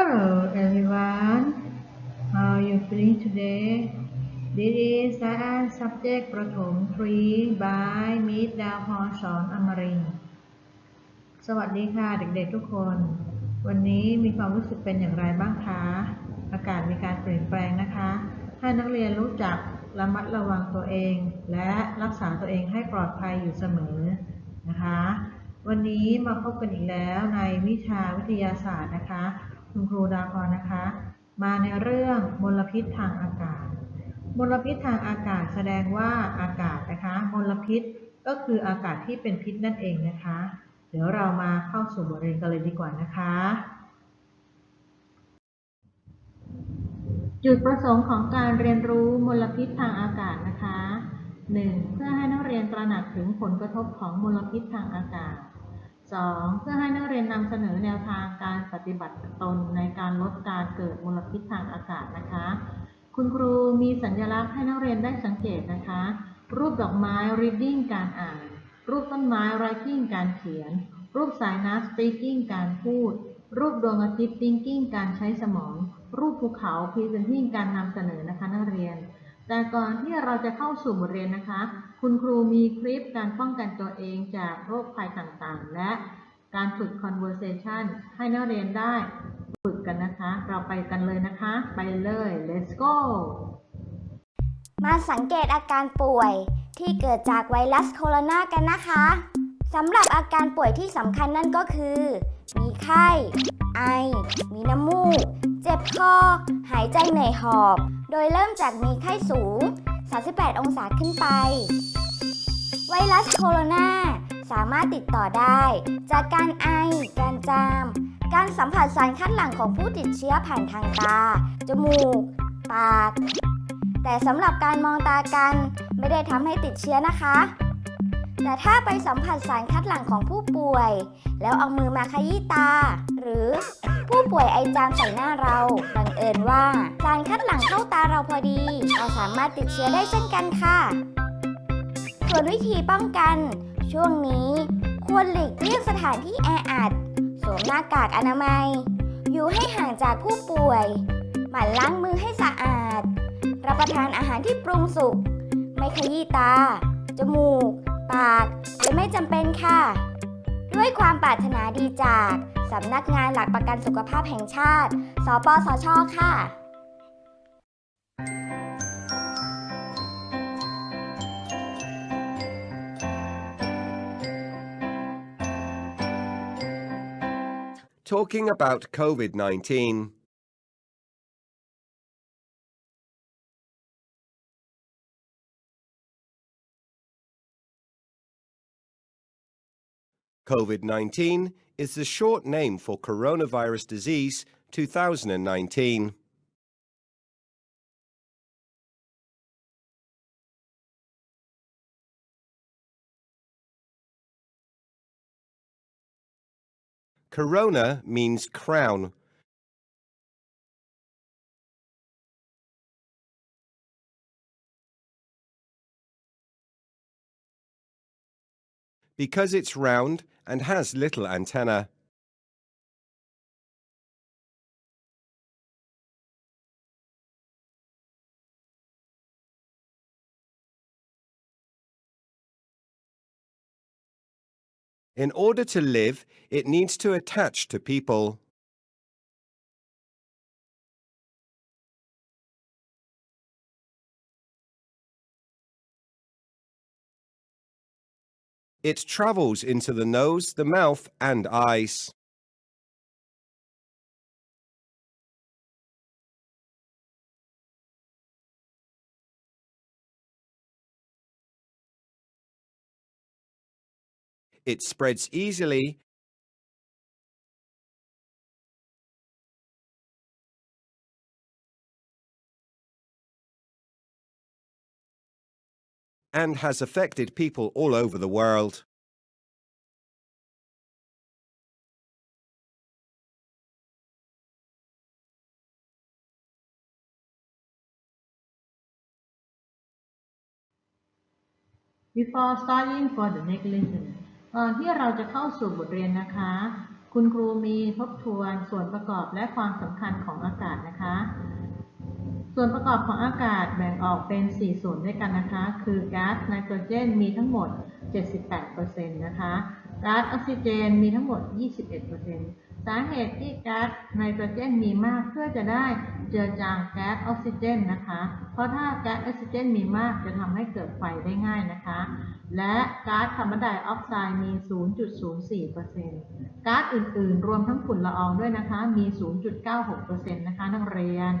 Hello everyone. How are you feeling today? This is science subject ประถม 3 by Miss ดาวพรสอนอมรินสวัสดีค่ะเด็กๆทุกคน วันนี้มีความรู้สึกเป็นอย่างไรบ้างคะ อากาศมีการเปลี่ยนแปลงนะคะ ให้นักเรียนรู้จักระมัดระวังตัวเอง และรักษาตัวเองให้ปลอดภัยอยู่เสมอนะคะ วันนี้มาพบกันอีกแล้วในวิชาวิทยาศาสตร์นะคะ คุณครูดาพรนะคะ มาในเรื่องมลพิษทางอากาศ มลพิษทางอากาศแสดงว่าอากาศนะคะมลพิษก็คืออากาศที่เป็นพิษนั่นเองนะคะ เดี๋ยวเรามาเข้าสู่บทเรียนกันเลยดีกว่านะคะ จุดประสงค์ของการเรียนรู้มลพิษทางอากาศนะคะ 1. เพื่อให้นักเรียนตระหนักถึงผลกระทบของมลพิษทางอากาศ 2. เพื่อให้นักเรียนนำเสนอแนวทางการปฏิบัติตนในการลดการเกิดมลพิษทางอากาศนะคะ คุณครูมีสัญลักษณ์ให้นักเรียนได้สังเกตนะคะ รูปดอกไม้ reading การอ่าน รูปต้นไม้ writing การเขียน รูปสายน้ำ speaking การพูด รูปดวงอาทิตย์ thinking การใช้สมอง รูปภูเขา presenting การนำเสนอนะคะนักเรียน แต่ก่อนที่เราจะเข้าสู่บทเรียนนะคะ คุณครูมีคลิปการป้องกันตัวเองจากโรคภัยต่างๆ และการฝึก conversation ให้นักเรียนได้ฝึกกันนะคะ เราไปกันเลยนะคะ ไปเลย let's go มาสังเกตอาการป่วยที่เกิดจากไวรัสโคโรนากันนะคะสำหรับอาการป่วยที่สำคัญนั่นก็คือ มีไข้ ไอ มีน้ำมูก เจ็บคอ หายใจเหนื่อยหอบ โดยเริ่มจากมีไข้สูง 38 องศาขึ้นไป ไวรัสโคโรนาสามารถติดต่อได้ จากการไอ การจาม การสัมผัสสารคัดหลั่งของผู้ติดเชื้อผ่านทางตา จมูก ปาก แต่สำหรับการมองตากันไม่ได้ทำให้ติดเชื้อนะคะ แต่ถ้าไปสัมผัสสารคัดหลั่งของผู้ป่วย แล้วเอามือมาขยี้ตา หรือผู้ป่วยไอจามใส่หน้าเราบังเอิญว่าสารคัดหลั่งเข้าตาเราพอดี เราสามารถติดเชื้อได้เช่นกันค่ะ ส่วนวิธีป้องกัน ช่วงนี้ ควรหลีกเลี่ยงสถานที่แออัดสวมหน้ากากอนามัย อยู่ให้ห่างจากผู้ป่วย หมั่นล้างมือให้สะอาด รับประทานอาหารที่ปรุงสุก ไม่ขยี้ตา จมูก ปากและไม่จำเป็นค่ะ ด้วยความปรารถนาดีจากสำนักงานหลักประกันสุขภาพแห่งชาติ สปสช ค่ะ Talking about COVID 19. COVID 19 is the short name for coronavirus disease 2019. Corona means crown, because it's round and has little antenna. In order to live, it needs to attach to people. It travels into the nose, the mouth, and eyes. It spreads easily and has affected people all over the world. before starting for the next lesson ก่อนที่เราจะเข้าสู่บทเรียนนะคะ คุณครูมีทบทวนส่วนประกอบและความสำคัญของอากาศนะคะ ส่วนประกอบของอากาศแบ่งออกเป็น 4 ส่วนด้วยกันนะคะ คือก๊าซไนโตรเจนมีทั้งหมด 78%นะคะก๊าซออกซิเจนมีทั้งหมด 21%สาเหตุที่ก๊าซไนโตรเจนมีมากเพื่อจะได้เจือจางแก๊สออกซิเจนนะคะ เพราะถ้าแก๊สออกซิเจนมีมากจะทำให้เกิดไฟได้ง่ายนะคะ และก๊าซคาร์บอนไดออกไซด์มี 0.04%ก๊าซอื่นๆ รวมทั้งฝุ่นละอองด้วยนะคะ มี 0.96%นะคะนักเรียน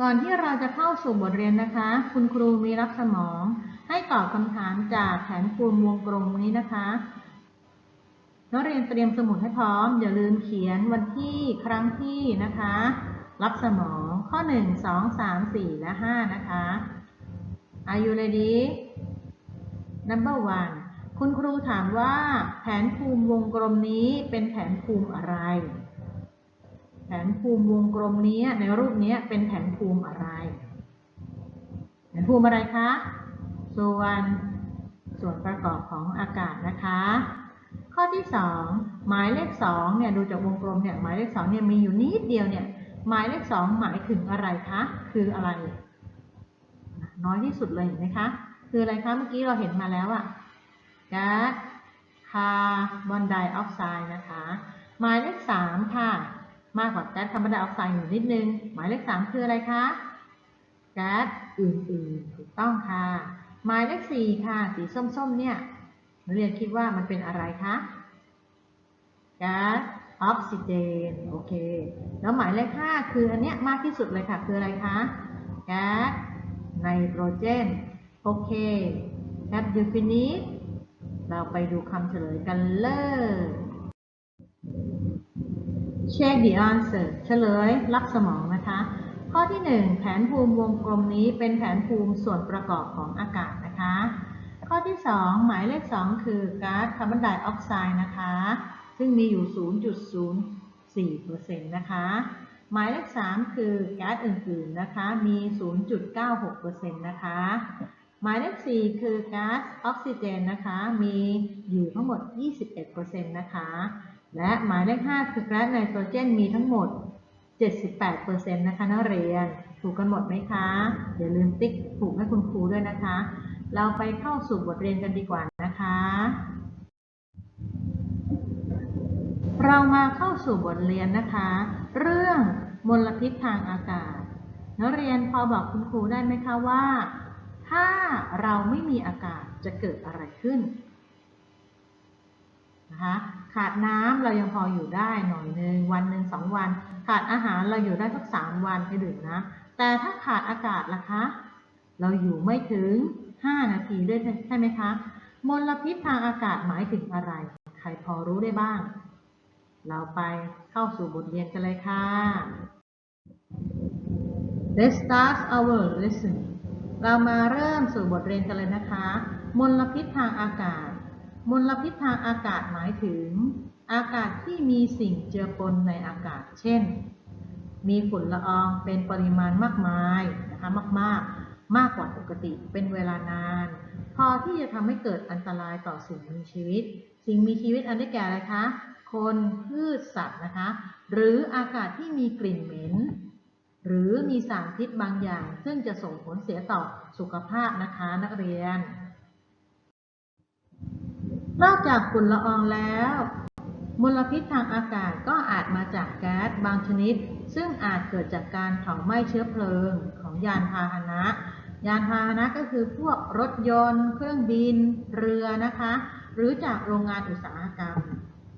ก่อนที่เราจะเข้าสู่บทเรียนนะคะ คุณครูมีรับสมอง ให้ตอบคำถามจากแผนภูมิวงกลมนี้นะคะนักเรียนเตรียมสมุดให้พร้อม อย่าลืมเขียนวันที่ครั้งที่นะคะ รับสมองข้อ 1 2 3 4 และ 5 นะคะ Are you ready number one คุณครูถามว่าแผนภูมิวงกลมนี้เป็นแผนภูมิอะไร นภูมิวงกลมนี้ในรูปนี้เป็นแผนภูมิอะไร แผนภูมิอะไรคะส่วนส่วนประกอบของอากาศนะคะ ข้อที่สองหมายเลขสองเนี่ยดูจากวงกลมเนี่ยหมายเลขสองเนี่ยมีอยู่นิดเดียวเนี่ยหมายเลขสองหมายถึงอะไรคะคืออะไร น้อยที่สุดเลยเห็นไหมคะคืออะไรคะเมื่อกี้เราเห็นมาแล้วอะก๊าซคาร์บอนไดออกไซด์นะคะ หมายเลขสามค่ะ มากกว่าแก๊สคาร์บอนไดออกไซด์อยู่นิดนึง หมายเลขสามคืออะไรคะ แก๊สอื่นๆ ถูกต้องค่ะ หมายเลขสี่ค่ะ สีส้มๆ เนี่ยนักเรียนคิดว่ามันเป็นอะไรคะ แก๊สออกซิเจน โอเค แล้วหมายเลขห้าคืออันเนี้ยมากที่สุดเลยค่ะ คืออะไรคะ แก๊สไนโตรเจน โอเค Have you finished เราไปดูคำเฉลยกันเลย Check the answer เฉลย รับสมองนะคะ ข้อที่ 1 แผนภูมิวงกลมนี้เป็นแผนภูมิส่วนประกอบของอากาศนะคะ ข้อที่ 2 หมายเลข 2 คือก๊าซคาร์บอนไดออกไซด์นะคะ ซึ่งมีอยู่ 0.04%นะคะ หมายเลข 3 คือก๊าซอื่นๆนะคะ มี 0.96%นะคะ หมายเลข 4 คือก๊าซออกซิเจนนะคะ มีอยู่ทั้งหมด 21%นะคะ และหมายเลข5คือแก๊าซไนโตรเจนมีทั้งหมด 78%นะคะนักเรียน ถูกกันหมดไหมคะอย่าลืมติ๊กถูกให้คุณครูด้วยนะคะ เราไปเข้าสู่บทเรียนกันดีกว่านะคะ เรามาเข้าสู่บทเรียนนะคะ เรื่องมลพิษทางอากาศ นักเรียนพอบอกคุณครูได้ไหมคะว่า ถ้าเราไม่มีอากาศจะเกิดอะไรขึ้น นะคะขาดน้ำเรายังพออยู่ได้หน่อยหนึ่งวันหนึ่งสองวัน ขาดอาหารเราอยู่ได้สักสามวันให้ดื่มนะ แต่ถ้าขาดอากาศล่ะคะ เราอยู่ไม่ถึงห้านาทีด้วยใช่ไหมคะมลพิษทางอากาศหมายถึงอะไร ใครพอรู้ได้บ้าง เราไปเข้าสู่บทเรียนกันเลยค่ะ Let's start our lesson เรามาเริ่มสู่บทเรียนกันเลยนะคะ มลพิษทางอากาศ มลพิษทางอากาศหมายถึง อากาศที่มีสิ่งเจือปนในอากาศ เช่น มีฝุ่นละอองเป็นปริมาณมากมายนะคะมากๆ มากกว่าปกติเป็นเวลานาน พอที่จะทำให้เกิดอันตรายต่อสิ่งมีชีวิต สิ่งมีชีวิตอันได้แก่อะไรคะ คนพืชสัตว์นะคะ หรืออากาศที่มีกลิ่นเหม็นหรือมีสารพิษบางอย่าง ซึ่งจะส่งผลเสียต่อสุขภาพนะคะนักเรียน นอกจากฝุ่นละอองแล้ว มลพิษทางอากาศก็อาจมาจากแก๊สบางชนิด ซึ่งอาจเกิดจากการเผาไหม้เชื้อเพลิงของยานพาหนะ ยานพาหนะก็คือพวกรถยนต์ เครื่องบิน เรือนะคะ หรือจากโรงงานอุตสาหกรรม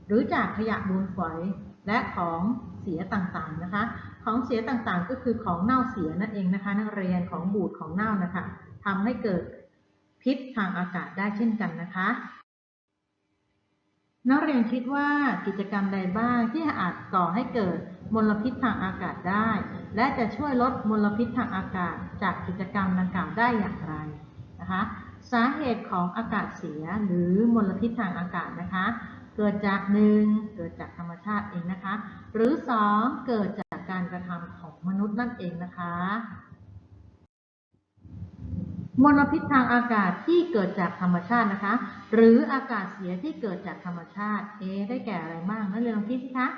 หรือจากขยะมูลฝอยและของเสียต่างๆนะคะ ของเสียต่างๆก็คือของเน่าเสียนั่นเองนะคะ นักเรียนของบูดของเน่านะคะทำให้เกิดพิษทางอากาศได้เช่นกันนะคะ นักเรียนคิดว่ากิจกรรมใดบ้างที่อาจก่อให้เกิดมลพิษทางอากาศได้ และจะช่วยลดมลพิษทางอากาศ จากกิจกรรมดังกล่าวได้อย่างไรนะคะสาเหตุของอากาศเสียหรือมลพิษทางอากาศนะคะ เกิดจากหนึ่งเกิดจากธรรมชาติเองนะคะ หรือสองเกิดจากการกระทำของมนุษย์นั่นเองนะคะ มลพิษทางอากาศที่เกิดจากธรรมชาตินะคะ หรืออากาศเสียที่เกิดจากธรรมชาติ เอ ได้แก่อะไรบ้างนักเรียนลองคิดสิคะ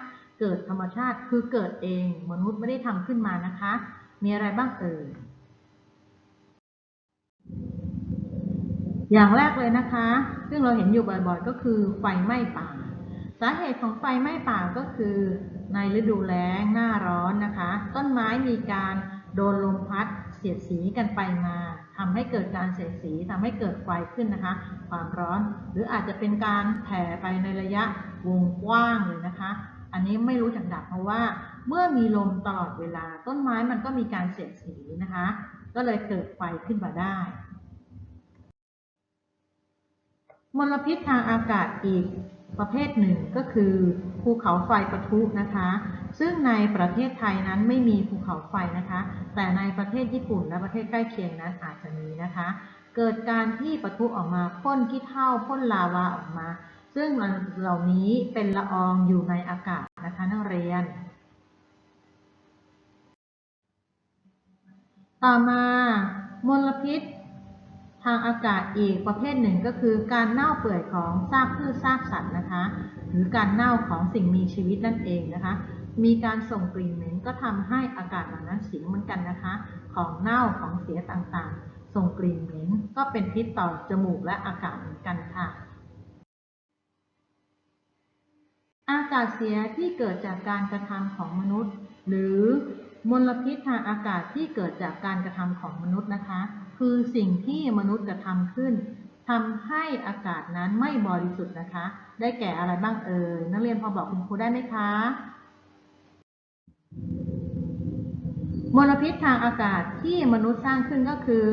เกิดธรรมชาติคือเกิดเอง มนุษย์ไม่ได้ทำขึ้นมานะคะ มีอะไรบ้างเอ่ยอย่างแรกเลยนะคะ ซึ่งเราเห็นอยู่บ่อยๆ ก็คือไฟไหม้ป่า สาเหตุของไฟไหม้ป่าก็คือ ในฤดูแล้งหน้าร้อนนะคะ ต้นไม้มีการโดนลมพัดเสียดสีกันไปมา ทำให้เกิดการเสียดสีทำให้เกิดไฟขึ้นนะคะ ความร้อน หรืออาจจะเป็นการแผ่ไปในระยะวงกว้างเลยนะคะ อันนี้ไม่รู้จักดับเพราะว่า เมื่อมีลมตลอดเวลาต้นไม้มันก็มีการเสียดสีนะคะ ก็เลยเกิดไฟขึ้นมาได้มลพิษทางอากาศอีกประเภทหนึ่งก็คือภูเขาไฟปะทุนะคะ ซึ่งในประเทศไทยนั้นไม่มีภูเขาไฟนะคะ แต่ในประเทศญี่ปุ่นและประเทศใกล้เคียงนั้นอาจจะมีนะคะ เกิดการที่ปะทุออกมาพ่นขี้เถ้าพ่นลาวาออกมา ซึ่งเหล่านี้เป็นละอองอยู่ในอากาศนะคะนักเรียน ต่อมามลพิษทางอากาศอีกประเภทหนึ่งก็คือการเน่าเปื่อยของซากพืชซากสัตว์นะคะ หรือการเน่าของสิ่งมีชีวิตนั่นเองนะคะ มีการส่งกลิ่นเหม็นก็ทำให้อากาศเหล่านั้นเสียเหมือนกันนะคะ ของเน่าของเสียต่างๆ ส่งกลิ่นเหม็นก็เป็นพิษต่อจมูกและอากาศเหมือนกันค่ะ อากาศเสียที่เกิดจากการกระทำของมนุษย์ หรือมลพิษทางอากาศที่เกิดจากการกระทำของมนุษย์นะคะ คือสิ่งที่มนุษย์กระทำขึ้นทำให้อากาศนั้นไม่บริสุทธิ์นะคะ ได้แก่อะไรบ้างเอ่ยนักเรียนพอบอกคุณครูได้ไหมคะ มลพิษทางอากาศที่มนุษย์สร้างขึ้นก็คือ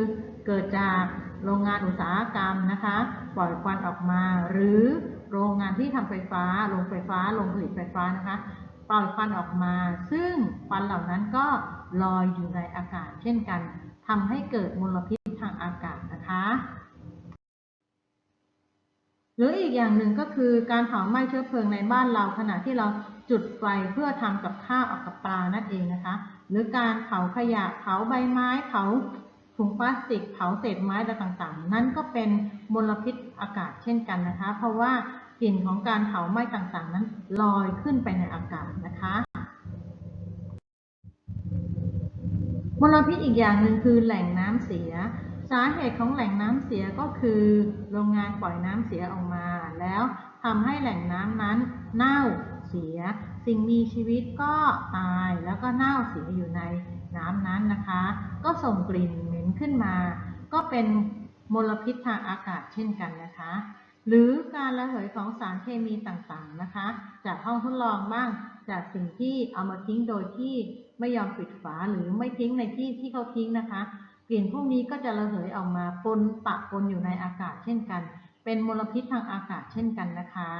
เกิดจากโรงงานอุตสาหกรรมนะคะ ปล่อยควันออกมา หรือโรงงานที่ทำไฟฟ้าโรงไฟฟ้าโรงผลิตไฟฟ้านะคะ ปล่อยควันออกมา ซึ่งควันเหล่านั้นก็ลอยอยู่ในอากาศ เช่นกันทำให้เกิดมลพิษทางอากาศนะคะ หรืออีกอย่างหนึ่งก็คือการเผาไหม้เชื้อเพลิงในบ้านเราขณะที่เราจุดไฟเพื่อทำกับข้าวออกกับปลานั่นเองนะคะ หรือการเผาขยะเผาใบไม้เผาถุงพลาสติกเผาเศษไม้อะไรต่างๆ นั่นก็เป็นมลพิษอากาศเช่นกันนะคะ เพราะว่ากลิ่นของการเผาไหม้ต่างๆ นั้นลอยขึ้นไปในอากาศนะคะมลพิษอีกอย่างหนึ่งคือแหล่งน้ำเสีย สาเหตุของแหล่งน้ำเสียก็คือโรงงานปล่อยน้ำเสียออกมา แล้วทำให้แหล่งน้ำนั้นเน่าเสีย สิ่งมีชีวิตก็ตายแล้วก็เน่าเสียอยู่ในน้ำนั้นนะคะ ก็ส่งกลิ่นเหม็นขึ้นมา ก็เป็นมลพิษทางอากาศเช่นกันนะคะ หรือการระเหยของสารเคมีต่างๆนะคะ จากห้องทดลองบ้างจากสิ่งที่เอามาทิ้งโดยที่ไม่ยอมปิดฝาหรือไม่ทิ้งในที่ที่เขาทิ้งนะคะ กลิ่นพวกนี้ก็จะระเหยออกมาปนปะปนอยู่ในอากาศเช่นกัน เป็นมลพิษทางอากาศเช่นกันนะคะ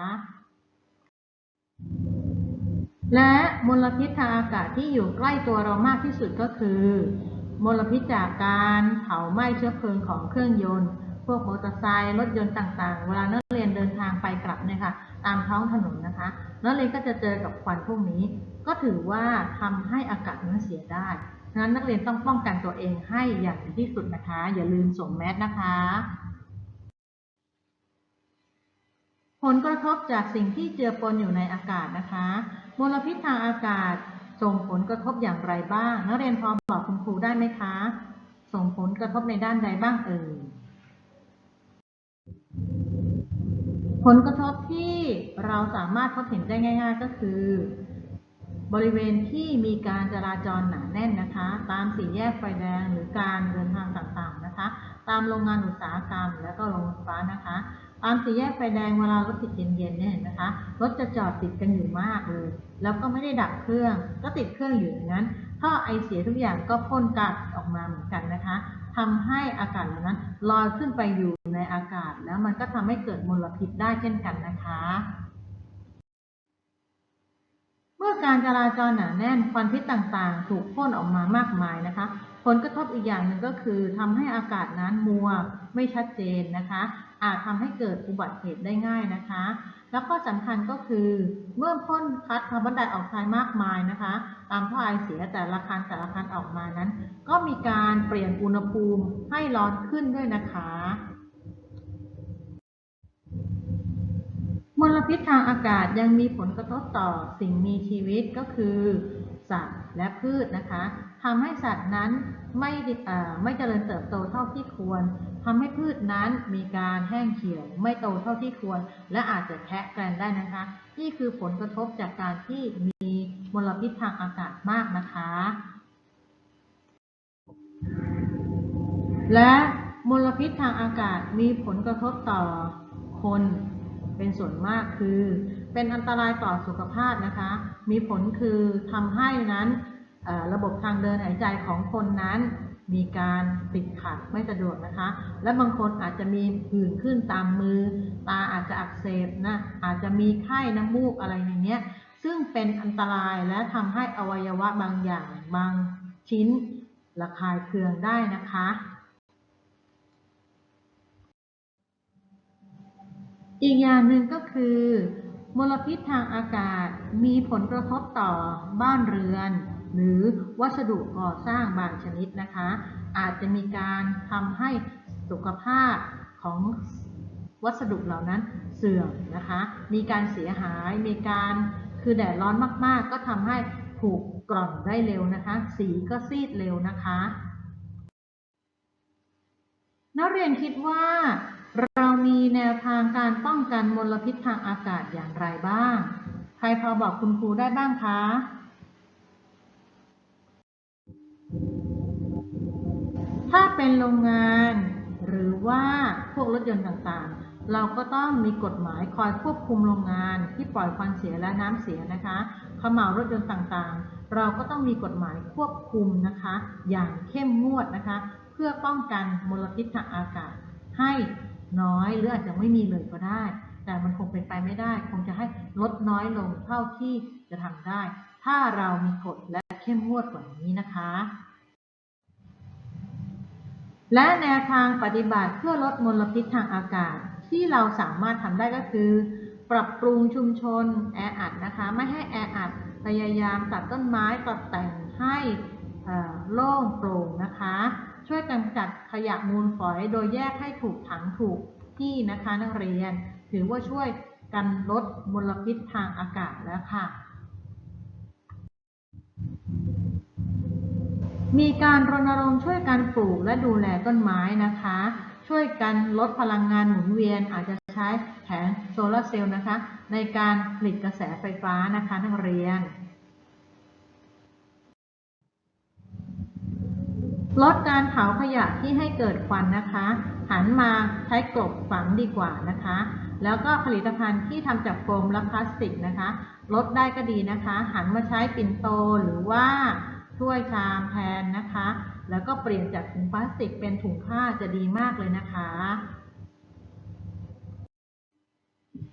และมลพิษทางอากาศที่อยู่ใกล้ตัวเรามากที่สุดก็คือ มลพิษจากการเผาไหม้เชื้อเพลิงของเครื่องยนต์ พวกมอเตอร์ไซค์รถยนต์ต่างๆ เวลานักเรียนเดินทางไปกลับเนี่ยค่ะ ตามท้องถนนนะคะ นักเรียนก็จะเจอกับควันพวกนี้ ก็ถือว่าทำให้อากาศนั้นเสียได้ ฉะนั้นนักเรียนต้องป้องกันตัวเองให้อย่างดีที่สุดนะคะ อย่าลืมสวมแมสนะคะ ผลกระทบจากสิ่งที่เจือปนอยู่ในอากาศนะคะ มลพิษทางอากาศส่งผลกระทบอย่างไรบ้าง นักเรียนพอบอกคุณครูได้ไหมคะ ส่งผลกระทบในด้านใดบ้างเอ่ยผลกระทบที่เราสามารถพบเห็นได้ง่าย ๆ ก็คือ บริเวณที่มีการจราจรหนาแน่นนะคะ ตามสี่แยกไฟแดงหรือการเดินทางต่างๆนะคะ ตามโรงงานอุตสาหกรรม และก็โรงไฟฟ้านะคะ ตามสี่แยกไฟแดงเวลารถติดเย็นๆเนี่ยนะคะรถจะจอดติดกันอยู่มากเลย แล้วก็ไม่ได้ดับเครื่อง ก็ติดเครื่องอยู่อย่างนั้นท่อไอเสียทุกอย่างก็พ่นก๊าซออกมาเหมือนกันนะคะทำให้อากาศเหล่านั้นลอยขึ้นไปอยู่ในอากาศ แล้วมันก็ทำให้เกิดมลพิษได้เช่นกันนะคะ เมื่อการจราจรหนาแน่นควันพิษต่างๆ ถูกพ่นออกมามากมายนะคะ ผลกระทบอีกอย่างหนึ่งก็คือทำให้อากาศนั้นมัวไม่ชัดเจนนะคะ อาจทำให้เกิดอุบัติเหตุได้ง่ายนะคะ แล้วก็สำคัญก็คือเมื่อพ่นคัดคาร์บอนไดออกไซด์มากมายนะคะ ตามท่อไอเสียแต่ละคันแต่ละคันออกมานั้น ก็มีการเปลี่ยนอุณหภูมิให้ร้อนขึ้นด้วยนะคะ มลพิษทางอากาศยังมีผลกระทบต่อสิ่งมีชีวิตก็คือสัตว์และพืชนะคะทำให้สัตว์นั้นไม่ได้เอ่อไม่เจริญเติบโตเท่าที่ควรทำให้พืชนั้นมีการแห้งเขียวไม่โตเท่าที่ควร และอาจจะแทะแกลนได้นะคะ นี่คือผลกระทบจากการที่มีมลพิษทางอากาศมากนะคะ และมลพิษทางอากาศมีผลกระทบต่อคน เป็นส่วนมากคือ เป็นอันตรายต่อสุขภาพนะคะ มีผลคือทำให้นั้นระบบทางเดินหายใจของคนนั้น มีการติดขัดไม่สะดวกนะคะ และบางคนอาจจะมีผื่นขึ้นตามมือ ตาอาจจะอักเสบนะอาจจะมีไข้น้ำมูกอะไรอย่างเงี้ยซึ่งเป็นอันตรายและทำให้อวัยวะบางอย่างบางชิ้นระคายเคืองได้นะคะ อีกอย่างหนึ่งก็คือ มลพิษทางอากาศมีผลกระทบต่อบ้านเรือน หรือวัสดุก่อสร้างบางชนิดนะคะ อาจจะมีการทำให้สุขภาพของวัสดุเหล่านั้นเสื่อมนะคะ มีการเสียหาย มีการคือแดดร้อนมาก ๆ ก็ทำให้ผุกร่อนได้เร็วนะคะ สีก็ซีดเร็วนะคะ นักเรียนคิดว่า เรามีแนวทางการป้องกันมลพิษทางอากาศอย่างไรบ้าง ใครพอบอกคุณครูได้บ้างคะ ถ้าเป็นโรงงาน หรือว่าพวกรถยนต์ต่างๆ เราก็ต้องมีกฎหมายคอยควบคุมโรงงานที่ปล่อยควันเสียและน้ำเสียนะคะขม่ารถยนต์ต่างๆ เราก็ต้องมีกฎหมายควบคุมนะคะ อย่างเข้มงวดนะคะ เพื่อป้องกันมลพิษทางอากาศให้ น้อยหรืออาจจะไม่มีเลยก็ได้ แต่มันคงเป็นไปไม่ได้ คงจะให้ลดน้อยลงเท่าที่จะทำได้ ถ้าเรามีกฎและเข้มงวดกว่านี้นะคะ และแนวทางปฏิบัติเพื่อลดมลพิษทางอากาศ ที่เราสามารถทำได้ก็คือ ปรับปรุงชุมชนแออัดนะคะ ไม่ให้แออัดพยายามตัดต้นไม้ตัดแต่งให้โล่งโปร่งนะคะ ช่วยกำจัดขยะมูลฝอยโดยแยกให้ถูกถังถูกที่นะคะนักเรียน ถือว่าช่วยกันลดมลพิษทางอากาศแล้วค่ะ มีการรณรงค์ช่วยกันปลูกและดูแลต้นไม้นะคะ ช่วยกันลดพลังงานหมุนเวียนอาจจะใช้แผงโซลาร์เซลล์นะคะ ในการผลิตกระแสไฟฟ้านะคะนักเรียน ลดการเผาขยะที่ให้เกิดควันนะคะ หันมาใช้กลบฝังดีกว่านะคะ แล้วก็ผลิตภัณฑ์ที่ทำจากโฟมและพลาสติกนะคะ ลดได้ก็ดีนะคะ หันมาใช้ปิ่นโตหรือว่าถ้วยชามแทนนะคะ แล้วก็เปลี่ยนจากถุงพลาสติกเป็นถุงผ้าจะดีมากเลยนะคะ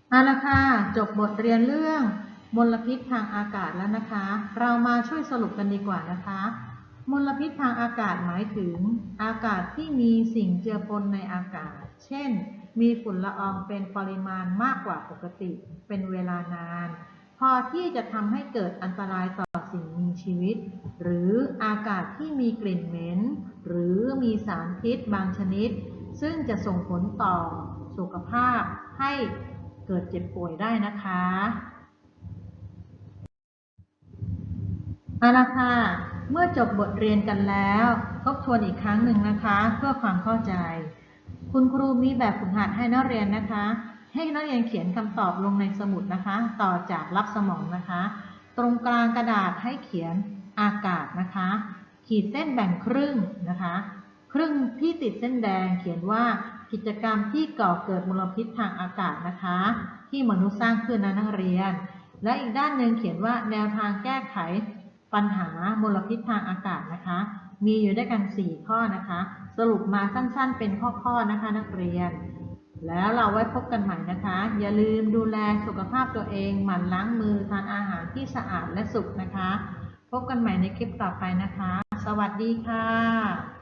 เอาละค่ะจบบทเรียนเรื่องมลพิษทางอากาศแล้วนะคะ เรามาช่วยสรุปกันดีกว่านะคะ มลพิษทางอากาศหมายถึง อากาศที่มีสิ่งเจือปนในอากาศ เช่น มีฝุ่นละอองเป็นปริมาณมากกว่าปกติ เป็นเวลานาน พอที่จะทำให้เกิดอันตรายต่อสิ่งมีชีวิต หรืออากาศที่มีกลิ่นเหม็น หรือมีสารพิษบางชนิด ซึ่งจะส่งผลต่อสุขภาพให้เกิดเจ็บป่วยได้นะคะเอาละค่ะ เมื่อจบบทเรียนกันแล้ว ทบทวนอีกครั้งหนึ่งนะคะ เพื่อความเข้าใจ คุณครูมีแบบฝึกหัดให้นักเรียนนะคะ ให้นักเรียนเขียนคำตอบลงในสมุดนะคะ ต่อจากรับสมองนะคะ ตรงกลางกระดาษให้เขียนอากาศนะคะ ขีดเส้นแบ่งครึ่งนะคะ ครึ่งที่ติดเส้นแดงเขียนว่ากิจกรรมที่ก่อเกิดมลพิษทางอากาศนะคะ ที่มนุษย์สร้างขึ้นนะนักเรียน และอีกด้านหนึ่งเขียนว่าแนวทางแก้ไข ปัญหามลพิษทางอากาศนะคะ มีอยู่ด้วยกัน 4 ข้อนะคะ สรุปมาสั้นๆ เป็นข้อๆนะคะนักเรียน แล้วเราไว้พบกันใหม่นะคะ อย่าลืมดูแลสุขภาพตัวเองหมั่นล้างมือทานอาหารที่สะอาดและสุขนะคะ พบกันใหม่ในคลิปต่อไปนะคะ สวัสดีค่ะ